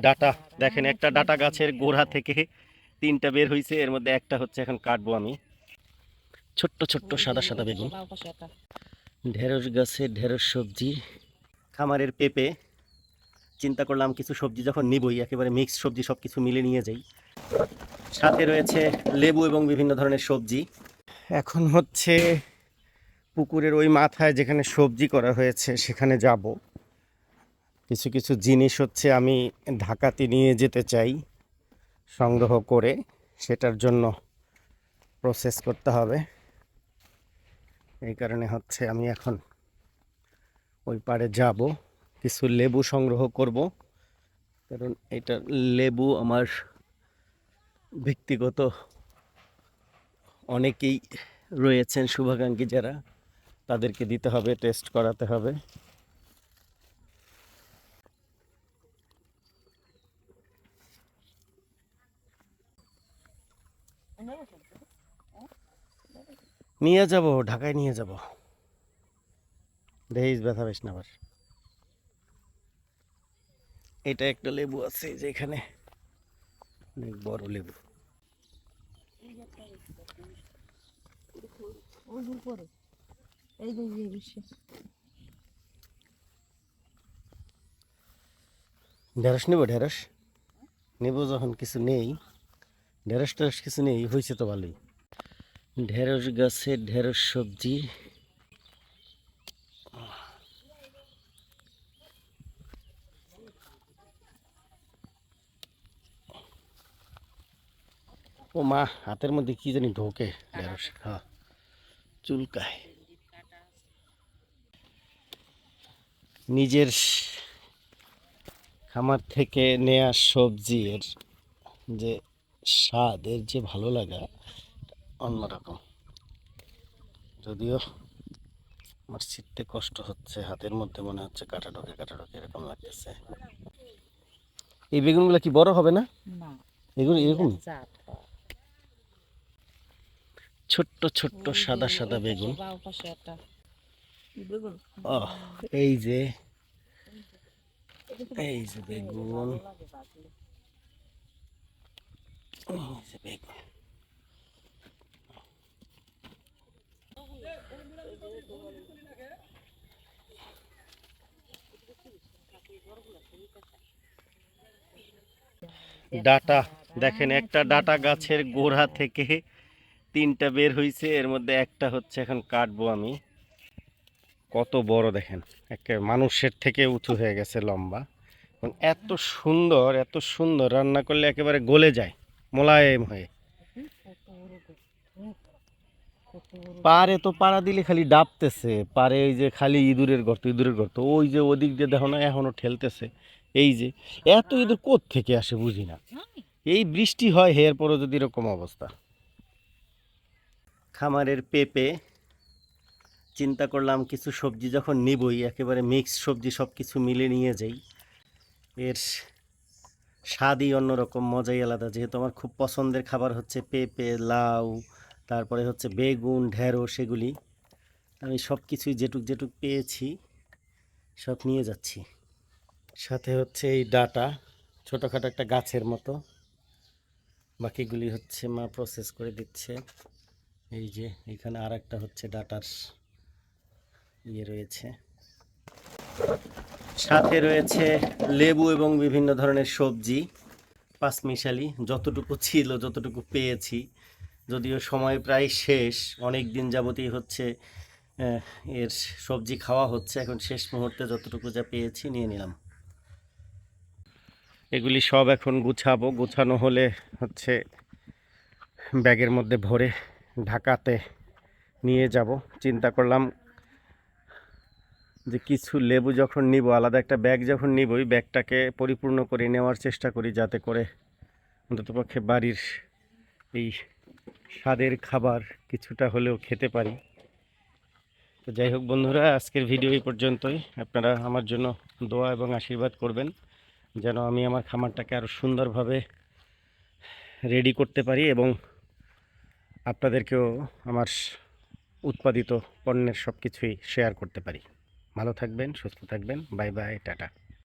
Data. দেখেন একটা data গাছের গোড়া থেকে তিনটা বের হয়েছে এর মধ্যে একটা হচ্ছে এখন কাটবো আমি। ছোট্ট ছোট্ট সাদা সাদা বেগুন। ঢেঁড়স গাছের ঢেঁড়স সবজি। খামারের পেঁপে। চিন্তা করলাম কিছু সবজি যখন নিবই একেবারে মিক্সড সবজি সব কিছু মিলে নিয়ে যাই। সাথে রয়েছে লেবু এবং বিভিন্ন ধরনের সবজি। এখন হচ্ছে পুকুরের ওই মাথায় যেখানে সবজি করা হয়েছে সেখানে যাব। কিছু কিছু জিনিস হচ্ছে আমি ঢাকাতে নিয়ে যেতে চাই, সংগ্রহ করে। সেটার জন্য প্রসেস করতে হবে। এই কারণে হচ্ছে আমি এখন ওই পারে যাব। কিছু লেবু সংগ্রহ করব। কারণ এটা লেবু আমার ব্যক্তিগত অনেকেই রয়েছেন, শুভাকাঙ্ক্ষী যারা, তাদেরকে দিতে হবে টেস্ট করাতে হবে। নিয়ে যাব ঢাকায় নিয়ে যাব। দেহিস ব্যথা বেশ না আবার। এটা একটা লেবু আছে যে এখানে অনেক বড় লেবু। ঢেঁড়স নেব ঢেঁড়স। নেব যখন কিছু নেই ঢেঁড়স টেরস কিছু নেই হয়েছে তো ভালোই। ঢেঁড়স গাছের ঢেঁড়স সবজি। ও মা, হাতের মধ্যে কি জানি ঢোকে ঢেঁড়স হ্যাঁ চুলকায়। নিজের খামার থেকে নেয়া সবজির যে স্বাদ এর যে ভালো লাগা অন্যরকম যদিও আমার ছিটতে কষ্ট হচ্ছে হাতের মধ্যে মনে হচ্ছে কাটা ঢোকে কাটা ঢোকে এরকম লাগতেছে। এই বেগুনগুলো কি বড় হবে না? এগুলো এরকম? ছোট্ট ছোট্ট সাদা সাদা বেগুন। এই যে এই যে বেগুন। এই যে বেগুন। ডাটা। দেখেন, একটা ডাটা গাছের গোড়া থেকে তিনটা বের হয়েছে এর মধ্যে একটা হচ্ছে এখন কাটবো আমি। কত বড় দেখেন, একে মানুষের থেকে উঁচু হয়ে গেছে লম্বা। এত সুন্দর এত সুন্দর, রান্না করলে একেবারে গলে যায়, মোলায়েম হয়ে। পারে তো পাড়া দিলে খালি ডাবতেছে, পারে ওই যে খালি ইঁদুরের গর্ত ইঁদুরের গর্ত, ওই যে ওদিক দিয়ে দেখো না, এখনও ঠেলতেছে। এই যে, এত ইঁদুর কোথ থেকে আসে বুঝি না। এই বৃষ্টি হয়, হের পরও যদি এরকম অবস্থা। খামারের পেঁপে, চিন্তা করলাম কিছু সবজি যখন নিবই, একেবারে মিক্সড সবজি সব কিছু মিলে নিয়ে যাই। এর স্বাদই অন্যরকম, মজাই আলাদা। যেহেতু আমার খুব পছন্দের খাবার হচ্ছে পেঁপে, লাউ, তারপরে হচ্ছে বেগুন, ঢেঁড়স সেগুলি আমি সব কিছুই যেটুক যেটুক পেয়েছি, সব নিয়ে যাচ্ছি। সাথে হচ্ছে এই ডাটা, ছোটোখাটো একটা গাছের মতো। বাকিগুলি হচ্ছে মা প্রসেস করে দিচ্ছে। এই যে, এখানে আর একটা হচ্ছে ডাটার ইয়ে রয়েছে। সাথে রয়েছে লেবু এবং বিভিন্ন ধরনের সবজি, পাঁচমিশালি। যতটুকু ছিল, যতটুকু পেয়েছি, যদিও সময় প্রায় শেষ। অনেক দিন যাবতই হচ্ছে এর সবজি খাওয়া হচ্ছে। এখন শেষ মুহূর্তে যতটুকু যা পেয়েছি নিয়ে নিলাম। এগুলি সব এখন গুছাবো। গুছানো হলে হচ্ছে ব্যাগের মধ্যে ভরে ঢাকাতে নিয়ে যাব। চিন্তা করলাম যে কিছু লেবু যখন নিব, আলাদা একটা ব্যাগ যখন নিব ওই ব্যাগটাকে পরিপূর্ণ করে নেওয়ার চেষ্টা করি যাতে করে অন্ততপক্ষে বাড়ির এই স্বাদের খাবার কিছুটা হলেও খেতে পারি। তো যাই হোক বন্ধুরা, আজকের ভিডিও এই পর্যন্তই। আপনারা আমার জন্য দোয়া এবং আশীর্বাদ করবেন। যেন আমি আমার খামারটাকে আরও সুন্দরভাবে রেডি করতে পারি এবং আপনাদেরকেও আমার উৎপাদিত পণ্যের সব কিছুই শেয়ার করতে পারি। ভালো থাকবেন, সুস্থ থাকবেন। Bye bye tata.